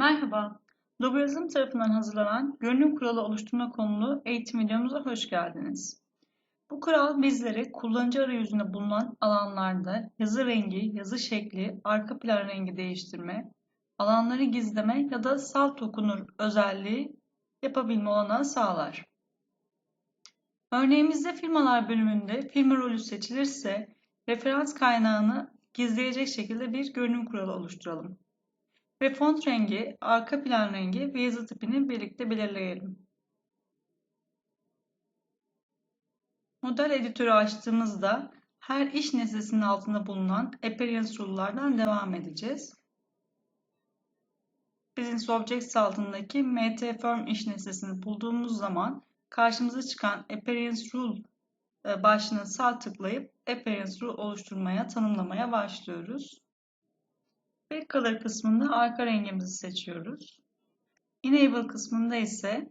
Merhaba, Logaritm tarafından hazırlanan görünüm kuralı oluşturma konulu eğitim videomuza hoş geldiniz. Bu kural bizlere kullanıcı arayüzünde bulunan alanlarda yazı rengi, yazı şekli, arka plan rengi değiştirme, alanları gizleme ya da salt okunur özelliği yapabilme olanağı sağlar. Örneğimizde firmalar bölümünde firma rolü seçilirse referans kaynağını gizleyecek şekilde bir görünüm kuralı oluşturalım ve font rengi, arka plan rengi ve yazı tipini birlikte belirleyelim. Model editörü açtığımızda her iş nesnesinin altında bulunan appearance rule'lardan devam edeceğiz. Business Objects altındaki mt-form iş nesnesini bulduğumuz zaman karşımıza çıkan appearance rule başlığına sağ tıklayıp appearance rule oluşturmaya, tanımlamaya başlıyoruz. Backcolor kısmında arka rengimizi seçiyoruz. Enable kısmında ise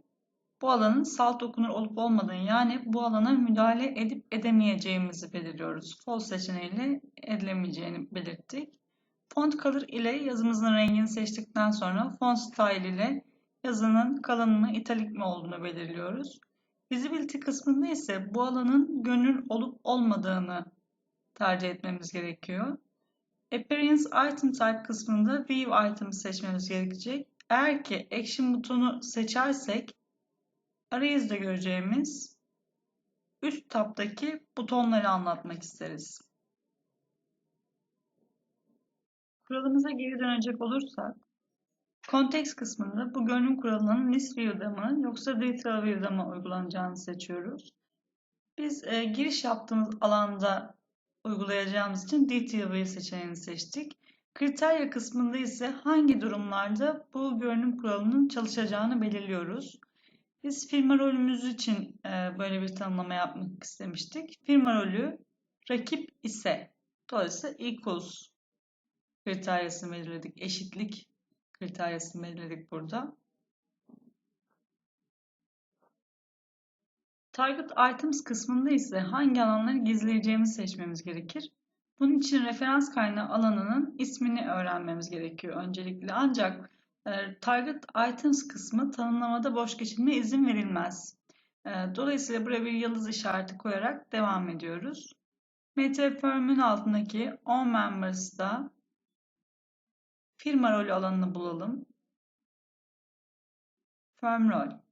bu alanın salt okunur olup olmadığını yani bu alana müdahale edip edemeyeceğimizi belirliyoruz. False seçeneğiyle edilemeyeceğini belirttik. Font color ile yazımızın rengini seçtikten sonra font style ile yazının kalın mı italik mi olduğunu belirliyoruz. Visibility kısmında ise bu alanın gönül olup olmadığını tercih etmemiz gerekiyor. Appearance Item Type kısmında View Item seçmemiz gerekecek. Eğer ki Action butonu seçersek arayüzde göreceğimiz üst tabdaki butonları anlatmak isteriz. Kuralımıza geri dönecek olursak Context kısmında bu görünüm kuralının list view'da mı yoksa detail view'da mı uygulanacağını seçiyoruz. Biz e, giriş yaptığımız alanda uygulayacağımız için View seçeneğini seçtik. Kriterya kısmında ise hangi durumlarda bu görünüm kuralının çalışacağını belirliyoruz. Biz firma rolümüz için e, böyle bir tanımlama yapmak istemiştik. Firma rolü rakip ise dolayısıyla equals kriteryasını belirledik. Eşitlik kriteryasını belirledik burada. Target Items kısmında ise hangi alanları gizleyeceğimizi seçmemiz gerekir. Bunun için referans kaynağı alanının ismini öğrenmemiz gerekiyor öncelikle. Ancak e, Target Items kısmı tanımlamada boş geçilmeye izin verilmez. E, dolayısıyla buraya bir yıldız işareti koyarak devam ediyoruz. MetaFirm'ün altındaki On Members'da firma rolü alanını bulalım. Firm rol.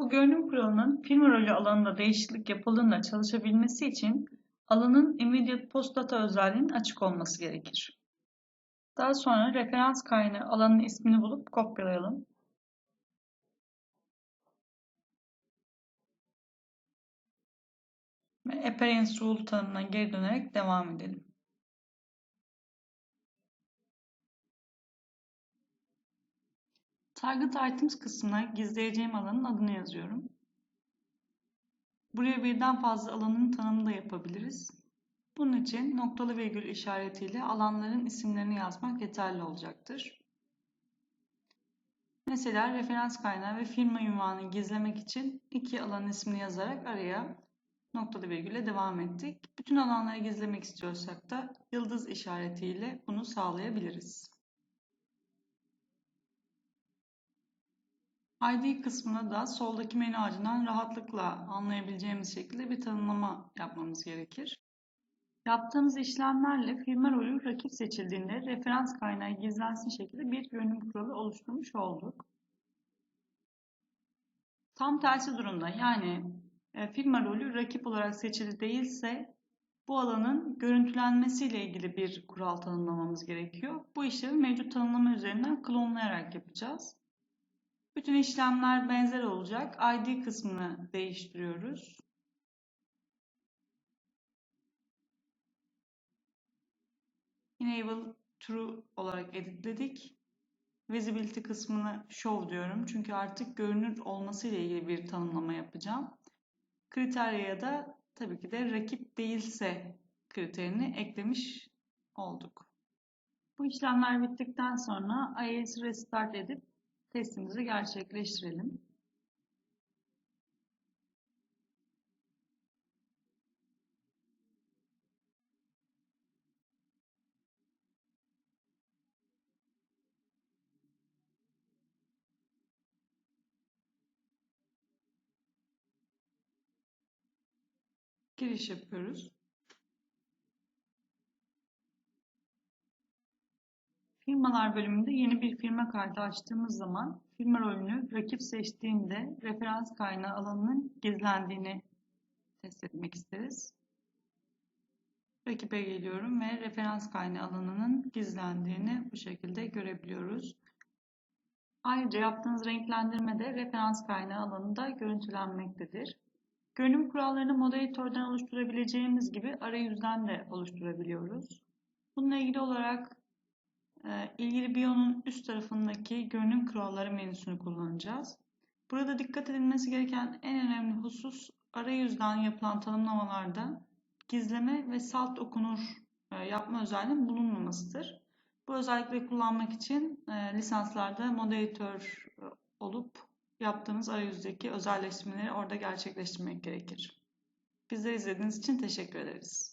Bu görünüm kuralının firma rolü alanında değişiklik yapıldığında çalışabilmesi için alanın immediate post data özelliğinin açık olması gerekir. Daha sonra referans kaynağı alanın ismini bulup kopyalayalım. Ve appearance rule tanımına geri dönerek devam edelim. Target Items kısmına gizleyeceğim alanın adını yazıyorum. Buraya birden fazla alanın tanımı da yapabiliriz. Bunun için noktalı virgül işaretiyle alanların isimlerini yazmak yeterli olacaktır. Mesela referans kaynağı ve firma ünvanını gizlemek için iki alan ismini yazarak araya noktalı virgülle devam ettik. Bütün alanları gizlemek istiyorsak da yıldız işaretiyle bunu sağlayabiliriz. ID kısmına da soldaki menü ağacından rahatlıkla anlayabileceğimiz şekilde bir tanımlama yapmamız gerekir. Yaptığımız işlemlerle firma rolü rakip seçildiğinde referans kaynağı gizlensin şekilde bir görünüm kuralı oluşturmuş olduk. Tam tersi durumda yani e, firma rolü rakip olarak seçili değilse bu alanın görüntülenmesiyle ilgili bir kural tanımlamamız gerekiyor. Bu işlemi mevcut tanımlama üzerinden klonlayarak yapacağız. Bütün işlemler benzer olacak. ID kısmını değiştiriyoruz. Enable True olarak editledik. Visibility kısmını Show diyorum. Çünkü artık görünür olması ile ilgili bir tanımlama yapacağım. Kriteryaya da tabii ki de rakip değilse kriterini eklemiş olduk. Bu işlemler bittikten sonra IIS Restart edip testimizi gerçekleştirelim. Giriş yapıyoruz. Firmalar bölümünde yeni bir firma kaydı açtığımız zaman firma rolünü rakip seçtiğinde referans kaynağı alanının gizlendiğini test etmek isteriz. Rakibe geliyorum ve referans kaynağı alanının gizlendiğini bu şekilde görebiliyoruz. Ayrıca yaptığınız renklendirme de referans kaynağı alanında görüntülenmektedir. Görünüm kurallarını moderatörden oluşturabileceğimiz gibi arayüzden de oluşturabiliyoruz. Bununla ilgili olarak ilgili biyonun üst tarafındaki görünüm kuralları menüsünü kullanacağız. Burada dikkat edilmesi gereken en önemli husus arayüzden yapılan tanımlamalarda gizleme ve salt okunur e, yapma özelliğinin bulunmamasıdır. Bu özellikleri kullanmak için e, lisanslarda moderatör e, olup yaptığımız arayüzdeki özelleştirmeleri orada gerçekleştirmek gerekir. Bizleri izlediğiniz için teşekkür ederiz.